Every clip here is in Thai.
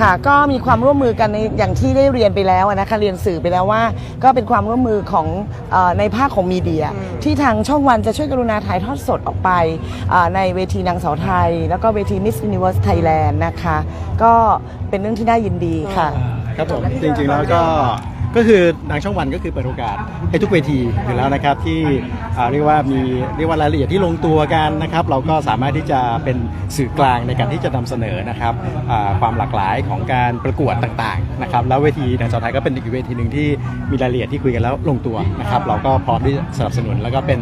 ค่ะก็มีความร่วมมือกันในอย่างที่ได้เรียนไปแล้วนะคะเรียนสื่อไปแล้วว่า ก็เป็นความร่วมมือของเออในภาคของมีเดีย ที่ทางช่องวันจะช่วยกรุณาถ่ายทอดสดออกไปเอ่อในเวทีนางสาวไทย แล้วก็เวที Miss Universe Thailand นะคะ ก็เป็นเรื่องที่น่ายินดีค่ะ ครับผมจริงๆแล้วก็ ก็คือทางช่องวันก็คือเปิดโอกาสให้ทุกเวทีอยู่แล้วนะครับที่อ่าเรียกว่ามีเรียกว่ารายละเอียดที่ลงตัวกันนะครับ เราก็สามารถที่จะเป็นสื่อกลางในการที่จะนำเสนอนะครับอ่าความหลากหลายของการประกวดต่างๆนะครับแล้วเวทีนางสาวไทยก็เป็นอีกเวทีหนึ่งที่มีรายละเอียดที่คุยกันแล้วลงตัวนะครับเราก็พร้อมที่จะสนับสนุนแล้วก็เป็น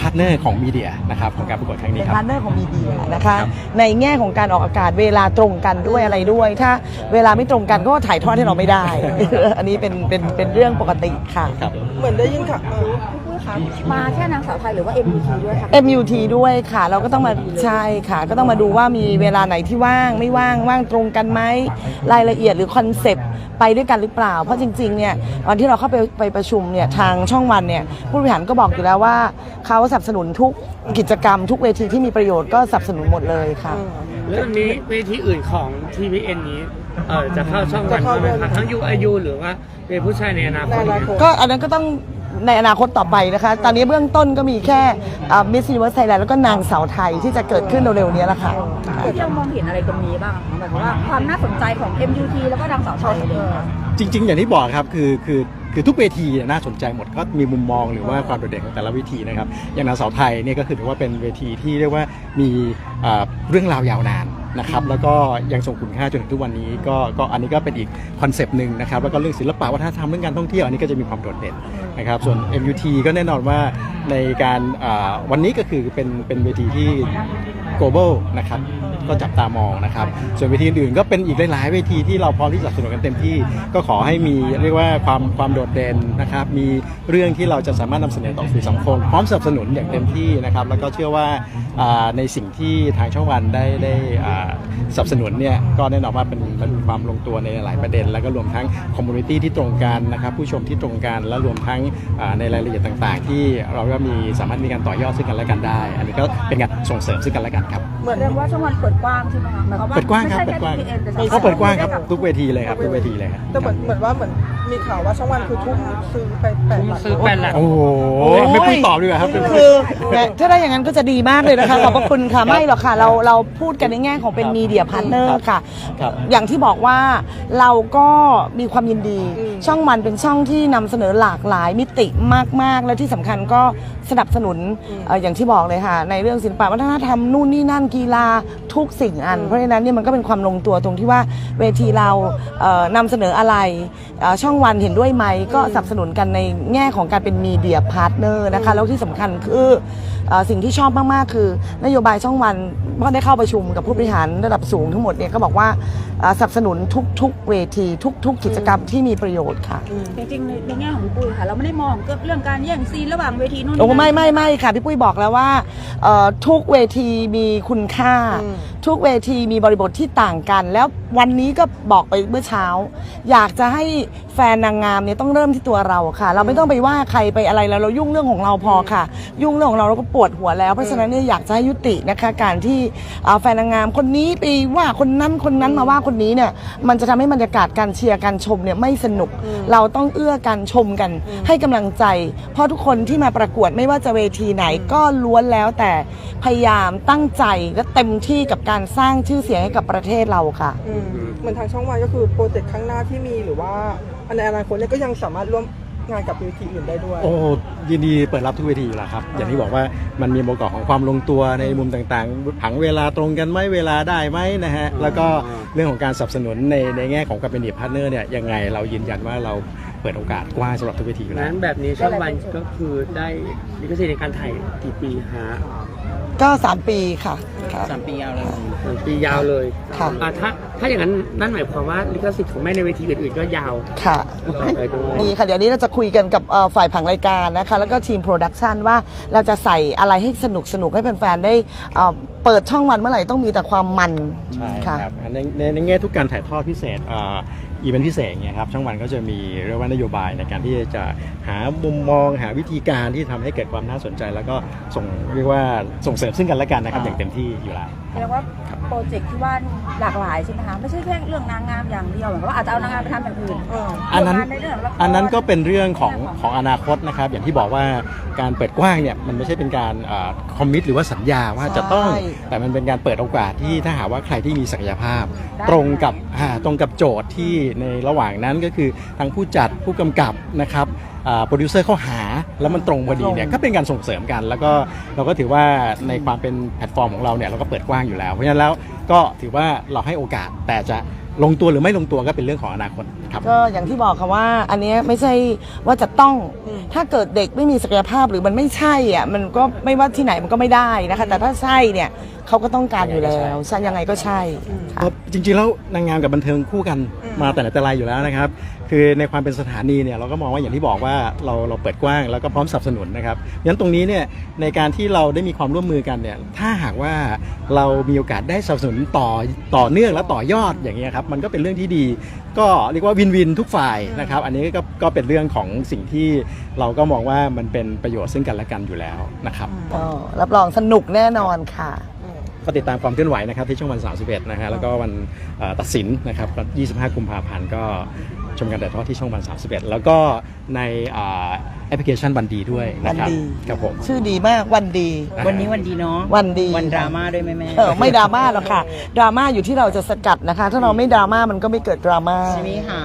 พาร์ทเนอร์ของมีเดียนะครับของการประกวดครั้งนี้เป็นครับพาร์ทเนอร์ของมีเดียนะคะครับในแง่ของการออกอากาศเวลาตรงกันด้วยอะไรด้วย ถ้าเวลาไม่ตรงกันก็ถ่ายทอดให้เราไม่ได้ อันนี้เป็นเป็นเป็นเรื่องปกติค่ะ ครับ เหมือนได้ยินค่ะพี่ปุ้ย คะ มาแค่นางสาวไทยหรือว่า MUT ด้วยคะ MUT ด้วยค่ะ เราก็ต้องมาใช่ค่ะ ก็ต้องมาดูว่ามีเวลาไหนที่ว่างไม่ว่างว่างตรงกันไหมรายละเอียดหรือคอนเซปต์ไปด้วยกันหรือเปล่า เพราะจริงๆเนี่ยวันที่เราเข้าไปไปประชุมเนี่ยทางช่องวันเนี่ยผู้บริหารก็บอกอยู่แล้วว่าเขาสนับสนุนทุกกิจกรรม ทุกเวทีที่มีประโยชน์ก็สนับสนุนหมดเลยค่ะ แล้วตอนนี้เวทีอื่นของ TVN นี้เออจะเข้าช่องวันด้วยไหมคะทั้ง UIU หรือว่าเป็นผู้ชายในอนาคในตอนาคตก็อันนั้นก็ต้อง ในอนาคตต่อไปนะคะ ตอนนี้เบื้องต้นก็มีแค่มิสซิเวอร์ไทยแลนด์แล้วก็นางสาวไทยที่จะเกิดขึ้นเร็วๆนี้แหละค่ะ ที่เรามองเห็นอะไรตรงนี้บ้างคะหมายความว่าความน่าสนใจของ MUT แล้วก็นางสาวไทยอะไรอย่างเงี้ยค่ะจริง ๆ อย่างที่บอกครับคือคือคือทุกเวทีเนี่ยน่าสนใจหมดก็มีมุมมองหรือว่าความโดดเด่นของแต่ละเวทีนะครับอย่างนางสาวไทยเนี่ยก็คือถือว่าเป็นเวทีที่เรียกว่ามีเอ่อเรื่องราวยาวนาน นะครับแล้วก็ยังส่งคุณค่าจนถึงทุกวันนี้ก็ก็อันนี้ก็เป็นอีกคอนเซปต์หนึ่งนะครับแล้วก็เรื่องศิลปะวัฒนธรรมเรื่องการท่องเที่ยวอันนี้ก็จะมีความโดดเด่นนะครับส่วน MUT ก็แน่นอนว่าในการวันนี้ก็คือเป็นเป็นเวทีที่ global นะครับก็จับตามองนะครับ ส่วนเวทีอื่นก็เป็นอีกหลาย ๆ เวทีที่เราพร้อมที่จะสนับสนุนกันเต็มที่ ก็ขอให้มีเรียกว่าความความโดดเด่นนะครับ มีเรื่องที่เราจะสามารถนำเสนอต่อสื่อสังคมพร้อมสนับสนุนอย่างเต็มที่นะครับ แล้วก็เชื่อว่าในสิ่งที่ทางช่องวันได้ได้สนับสนุนเนี่ยก็แน่นอนว่าเป็นเป็นความลงตัวในหลายประเด็น แล้วก็รวมทั้งคอมมูนิตี้ที่ตรงกันนะครับผู้ชมที่ตรงกันและรวมทั้งในรายละเอียดต่าง ๆ ที่เราก็มีสามารถมีการต่อยอดซึ่งกันและกันได้ อันนี้ก็เป็นการส่งเสริมซึ่งกันและกันครับ เหมือนเรียกว่าช่องวันเปิดกว้างใช่ไหมคะหมายความว่าเปิดกว้างครับไม่เปิใช่ดกว้างแค่ TVN แต่เขาเปิดกว้างครับได้บทุกเวทีเลยครับทุกเวทีเลยครับ แต่เหมือนเหมือนว่าเหมือน มีข่าวว่าช่องวันคือทุ่มซื้อไปแปดหลัก ซื้อแปดหลัก โอ้โหโอ้ยไม่พูดตอบดีกว่าครับ คือแหมถ้าได้อย่างนั้นก็จะดีมากเลยนะคะขอบพระคุณค่ะไม่หรอกค่ะเราเราพูดกันในแง่ของเป็นมีเดียพาร์ทเนอร์ค่ะ ครับ อย่างที่บอกว่าเราก็มีความยินดีช่องมันเป็นช่องที่นำเสนอหลากหลายมิติมาก ๆ และที่สำคัญก็สนับสนุนเอ่ออย่างที่บอกเลยค่ะ ในเรื่องศิลปะวัฒนธรรมนู่นนี่นั่นกีฬาทุกสิ่งอัน เพราะฉะนั้นเนี่ยมันก็เป็นความลงตัวตรงที่ว่าเวทีเราเอ่อนำเสนออะไรเอ่อช่องวันเห็นด้วยไหมก็สนับสนุนกันในแง่ของการเป็นมีเดียพาร์ทเนอร์นะคะแล้วที่สำคัญคือเอ่อสิ่งที่ชอบมากๆ คือนโยบายช่องวันก็ได้เข้าประชุมกับผู้บริหารระดับสูงทั้งหมดเนี่ยก็บอกว่าเอ่อสนับสนุนทุกๆ เวที ทุก ๆ กิจกรรมที่มีประโยชน์ค่ะจริงๆในในแง่ของพี่ปุ้ยค่ะเราไม่ได้มองเรื่องการแย่งซีนระหว่างเวทีนู่นนี่โอ้นั่นไม่ไม่ไม่ค่ะพี่ปุ้ยบอกแล้วว่าเอ่อทุกเวทีมีคุณค่า ทุกเวทีมีบริบทที่ต่างกัน แล้ววันนี้ก็บอกไปเมื่อเช้า อยากจะให้แฟนนางงามเนี่ยต้องเริ่มที่ตัวเราค่ะ เราไม่ต้องไปว่าใครไปอะไรแล้วเรายุ่งเรื่องของเราพอค่ะ ยุ่งเรื่องของเราเราก็ปวดหัวแล้วเพราะฉะนั้นเนี่ยอยากจะให้ยุตินะคะ การที่เอ่อแฟนนางงามคนนี้ไปว่าคนนั้นคนนั้นมาว่าคนนี้เนี่ยมันจะทำให้บรรยากาศการเชียร์การชมเนี่ยไม่สนุก เราต้องเอื้อกันชมกัน ให้กำลังใจ เพราะทุกคนที่มาประกวดไม่ว่าจะเวทีไหนก็ล้วนแล้วแต่พยายามตั้งใจและเต็มที่กับการสร้างชื่อเสียงให้กับประเทศเราค่ะ อืมเหมือนทางช่องวันก็คือโปรเจกต์ข้างหน้าที่มีหรือว่าในอนาคตเนี่ยก็ยังสามารถร่วมงานกับเวทีอื่นได้ด้วย โอ้ยินดีเปิดรับทุกเวทีอยู่แล้วครับ อย่างที่บอกว่ามันมีองค์ประกอบของความลงตัวในมุมต่างๆ ผังเวลาตรงกันไหมเวลาได้ไหมนะฮะ แล้วก็เรื่องของการสนับสนุนในในแง่ของการเป็นดีพาร์ทเนอร์เนี่ยยังไงเรายืนยันว่าเราเปิดโอกาสกว้างสำหรับทุกเวทีอยู่แล้ว นั้นแบบนี้ช่องวันก็คือได้ลิขสิทธิ์ในการถ่ายกี่ปีฮะ ก็ 3 ปีค่ะค่ะ สามปียาวเลยสามปียาวเลยค่ะ อ่าถ้าถ้าอย่างนั้นนั่นหมายความว่าลิขสิทธิ์ของแม่ในเวทีอื่นๆก็ยาวค่ะ ต่อไปด้วยดีค่ะเดี๋ยวนี้เราจะคุยกันกับเอ่อฝ่ายผังรายการนะคะ แล้วก็ทีมโปรดักชันว่าเราจะใส่อะไรให้สนุกสนุกๆให้แฟนๆได้เอ่อเปิดช่องวันเมื่อไหร่ต้องมีแต่ความมันใช่ค่ะ ครับในในในแง่ทุกการถ่ายทอดพิเศษอ่า อีเวนต์พิเศษเงี้ยครับช่องวันก็จะมีเรียกว่านโยบายในการที่จะหามุมมองหาวิธีการที่ทำให้เกิดความน่าสนใจ แล้วก็ส่งเรียกว่าส่งเสริมซึ่งกันและกันนะครับออย่างเต็มที่อยู่แล้ว แสดงว่าโปรเจกต์ที่ว่าหลากหลายใช่ไหมคะไม่ใช่แค่เรื่องนางงามอย่างเดียวเหมือนกับว่าอาจจะเอานางงามไปทำอย่างอื่นเอออันนั้นร่วมงาใเรื่องละคร อันนั้นก็เป็นเรื่องของของอนาคตนะครับ อย่างที่บอกว่าการเปิดกว้างเนี่ยมันไม่ใช่เป็นการคอมมิตหรือว่าสัญญาว่าจะต้อง ใช่ แต่มันเป็นการเปิดโอกาสที่ถ้าหากว่าใครที่มีศักยภาพ ได้ ตรงกับอ่าตรงกับโจทย์ที่ในระหว่างนั้นก็คือทางผู้จัดผู้กำกับนะครับโปรดิวเซอร์เขาหา แล้วมันตรงพอดีเนี่ยตรงก็เป็นการส่งเสริมกัน แล้วก็เราก็ถือว่าในความเป็นแพลตฟอร์มของเราเนี่ยเราก็เปิดกว้างอยู่แล้ว เพราะฉะนั้นแล้วก็ถือว่าเราให้โอกาสแต่จะลงตัวหรือไม่ลงตัวก็เป็นเรื่องของอนาคต ครับก็อย่างที่บอกค่ะว่า อันเนี้ยไม่ใช่ว่าจะต้องอืมถ้าเกิดเด็กไม่มีศักยภาพหรือมันไม่ใช่อะมันก็ไม่ว่าที่ไหนมันก็ไม่ได้นะคะ แต่ถ้าใช่เนี่ยเขาก็ต้องการอยู่แล้วใช่ยังไงก็ใช่ค่ะครับจริงๆแล้วนางงามกับบันเทิงคู่กันอืมมาแต่ไหนแต่ไรอยู่แล้วนะครับ คือในความเป็นสถานีเนี่ยเราก็มองว่าอย่างที่บอกว่าเราเราเปิดกว้างแล้วก็พร้อมสนับสนุนนะครับงั้นตรงนี้เนี่ยในการที่เราได้มีความร่วมมือกันเนี่ยถ้าหากว่าเรามีโอกาสได้สนับสนุนต่อต่อเนื่องและต่อยอดอย่างเงี้ยครับมันก็เป็นเรื่องที่ดีก็เรียกว่าวินวินทุกฝ่ายนะครับ อันนี้ก็ก็เป็นเรื่องของสิ่งที่เราก็มองว่ามันเป็นประโยชน์ซึ่งกันและกันอยู่แล้วนะครับก็รับรองสนุกแน่นอนค่ะ ก็ติดตามความเคลื่อนไหวนะครับที่ช่องวัน 31 นะฮะแล้วก็วันเอ่อตัดสินนะครับก็25 กุมภาพันธ์ก็ ชมกันแต่ทอดที่ช่องวัน 31 แล้วก็ในอ่าแอปพลิเคชันวันดีด้วยนะครับวันดีครับผม ชื่อดีมากวันดี วันนี้วันดีเนาะวันดี วันดราม่าด้วยไหมแม่เออไม่ดราม่าหรอกค่ะดราม่าอยู่ที่เราจะสกัดนะคะ ถ้าเราไม่ดราม่ามันก็ไม่เกิดดราม่า ใช่ไหมคะ